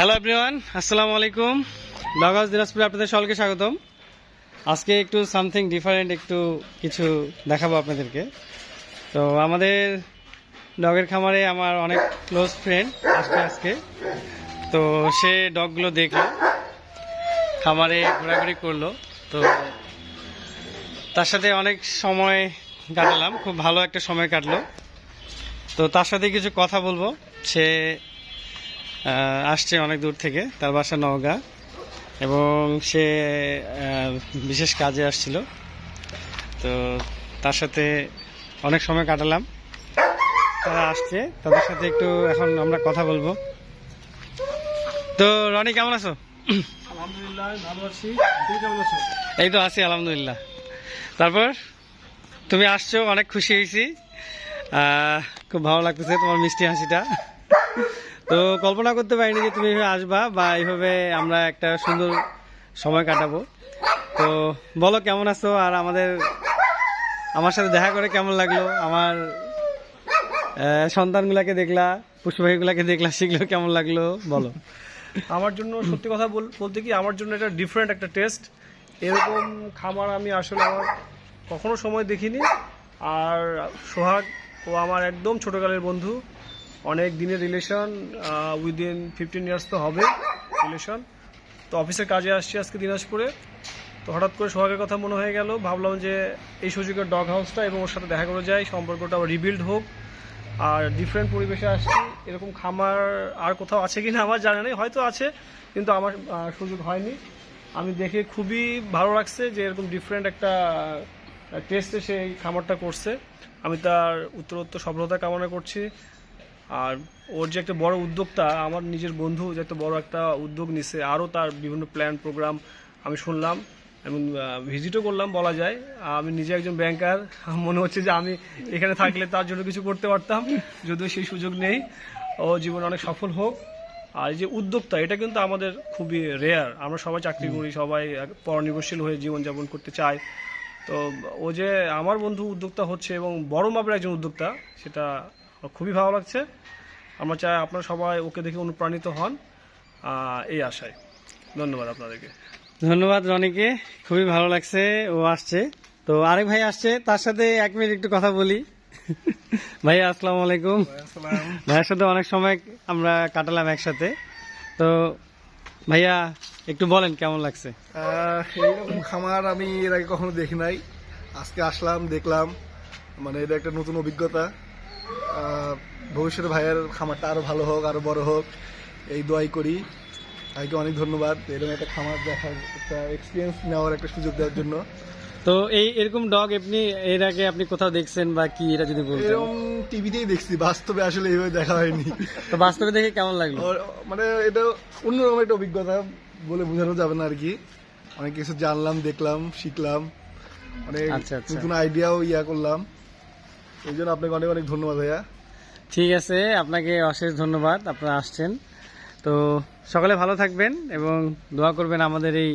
Hello everyone আসসালামু আলাইকুম dog দিনাজপুরে আপনাদের সকলকে স্বাগতম। আজকে একটু সামথিং ডিফারেন্ট একটু কিছু দেখাবো আপনাদেরকে। তো আমাদের ডগের খামারে আমার অনেক ক্লোজ ফ্রেন্ড আসছে আজকে। তো সে ডগগুলো দেখল, খামারে ঘোরাঘুরি করল। তো তার সাথে অনেক সময় কাটালাম, খুব ভালো একটা সময় কাটলো। তো তার সাথে কিছু কথা বলব। সে আসছে অনেক দূর থেকে তার বাসা নওগাঁ এবং সে বিশেষ কাজে আসছিল। তো তার সাথে অনেক সময় কাটালাম। তারা আসছে তাদের সাথে একটু এখন আমরা কথা বলব। তো রনি কেমন আছো? আলহামদুলিল্লাহ ভালো আছি। তুমি কেমন আছো? এই তো আছি আলহামদুলিল্লাহ। তারপর তুমি আসছো অনেক খুশি হয়েছি। খুব ভালো লাগতেছে তোমার মিষ্টি হাসিটা। তো কল্পনা করতে পারিনি যে তুমি এইভাবে আসবা বা এইভাবে আমরা একটা সুন্দর সময় কাটাবো। তো বলো, কেমন আছো? আর আমাদের, আমার সাথে দেখা করে কেমন লাগল? আমার সন্তানগুলাকে দেখলা পুষ্পভাইগুলাকে দেখলা শিখলো কেমন লাগল? বলো। আমার জন্য সত্যি কথা বল- বলতে কি, আমার জন্য এটা ডিফারেন্ট একটা টেস্ট এরকম খামার আমি আসলে আমার কখনো সময় দেখিনি। আর সোহাগ, ও আমার একদম ছোটকালের বন্ধু। অনেক দিনের রিলেশন উইদিন ফিফটিন ইয়ার্স তো হবে রিলেশন তো অফিসের কাজে আসছি আজকে দিনাজপুরে। তো হঠাৎ করে সোহাগের কথা মনে হয়ে গেল, ভাবলাম যে এই সুযোগের ডগ হাউসটা এবং ওর সাথে দেখা করে যাই, সম্পর্কটা রিবিল্ড হোক। আর ডিফারেন্ট পরিবেশে আসছি, এরকম খামার আর কোথাও আছে কিনা আমার জানা নেই, হয়তো আছে, কিন্তু আমার সুযোগ হয়নি। আমি দেখে খুবই ভালো লাগছে যে এরকম ডিফারেন্ট একটা টেস্টে সে এই খামারটা করছে। আমি তার উত্তরোত্তর সফলতা কামনা করছি। আর ওর যে একটা বড় উদ্যোক্তা আমার নিজের বন্ধু যে একটা বড় একটা উদ্যোগ নিছে আরও তার বিভিন্ন প্ল্যান প্রোগ্রাম আমি শুনলাম এবং ভিজিটও করলাম বলা যায়। আমি নিজে একজন ব্যাংকার মনে হচ্ছে যে আমি এখানে থাকলে তার জন্য কিছু করতে পারতাম যদিও সেই সুযোগ নেই। ও জীবনে অনেক সফল হোক। আর এই যে উদ্যোক্তা এটা কিন্তু আমাদের খুবই রেয়ার আমরা সবাই চাকরি করি সবাই পরনির্ভরশীল হয়ে জীবনযাপন করতে চাই তো ও যে আমার বন্ধু উদ্যোক্তা হচ্ছে এবং বড় মাপের একজন উদ্যোক্তা সেটা খুবই ভালো লাগছে। আমরা চাই আপনারা সবাই ওকে দেখে অনুপ্রাণিত হন এই আশায়। ধন্যবাদ আপনাদেরকে। ধন্যবাদ রনিকে খুবই ভালো লাগছে ও আসছে। তো আরেক ভাই আসছে তার সাথে এক মিনিট একটু কথা বলি। ভাইয়া আসসালামু আলাইকুম। ভাইয়ের সাথে অনেক সময় আমরা কাটালাম একসাথে। তো ভাইয়া একটু বলেন কেমন লাগছে? এইরকম খামার আমি এর আগে কখনো দেখি নাই। আজকে আসলাম দেখলাম। মানে এটা একটা নতুন অভিজ্ঞতা। ভবিষ্যতে ভাইয়ের খামারটা আরও ভালো হোক আরও বড় হোক এই দোয়াই করি। ভাইকে অনেক ধন্যবাদ। এরকম একটা খামার দেখার একটা এক্সপিরিয়েন্স নেওয়ার একটা সুযোগ দেওয়ার জন্য। তো এই এরকম ডগ আপনি এর আগে আপনি কোথাও দেখছেন বা কি এটা যদি বলতেন? এরকম টিভিতেই দেখছি বাস্তবে আসলে এইভাবে দেখা হয়নি। তো বাস্তবে দেখে কেমন লাগল? মানে এটা অন্যরকম একটা অভিজ্ঞতা বলে বোঝানো যাবে না আর কি। অনেক কিছু জানলাম দেখলাম শিখলাম। অনেক আচ্ছা, আচ্ছা। নতুন আইডিয়াও ইয়া করলাম। এই জন্য আপনাকে অনেক অনেক ধন্যবাদ ভাইয়া। ঠিক আছে, আপনাকে অশেষ ধন্যবাদ, আপনারা আসছেন। তো সকলে ভালো থাকবেন এবং দোয়া করবেন আমাদের এই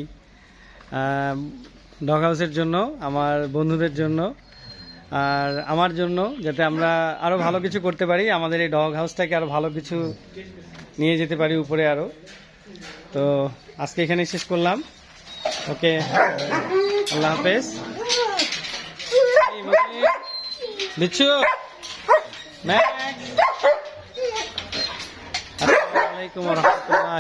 ডগ হাউসের জন্য, আমার বন্ধুদের জন্য, আর আমার জন্য, যাতে আমরা আরও ভালো কিছু করতে পারি, আমাদের এই ডগ হাউসটাকে আরও ভালো কিছু নিয়ে যেতে পারি উপরে আরও তো আজকে এখানে শেষ করলাম। ওকে, আল্লাহ হাফেজ। বিচ্ছু আসসালামাইকুম রহমতুল্লাহ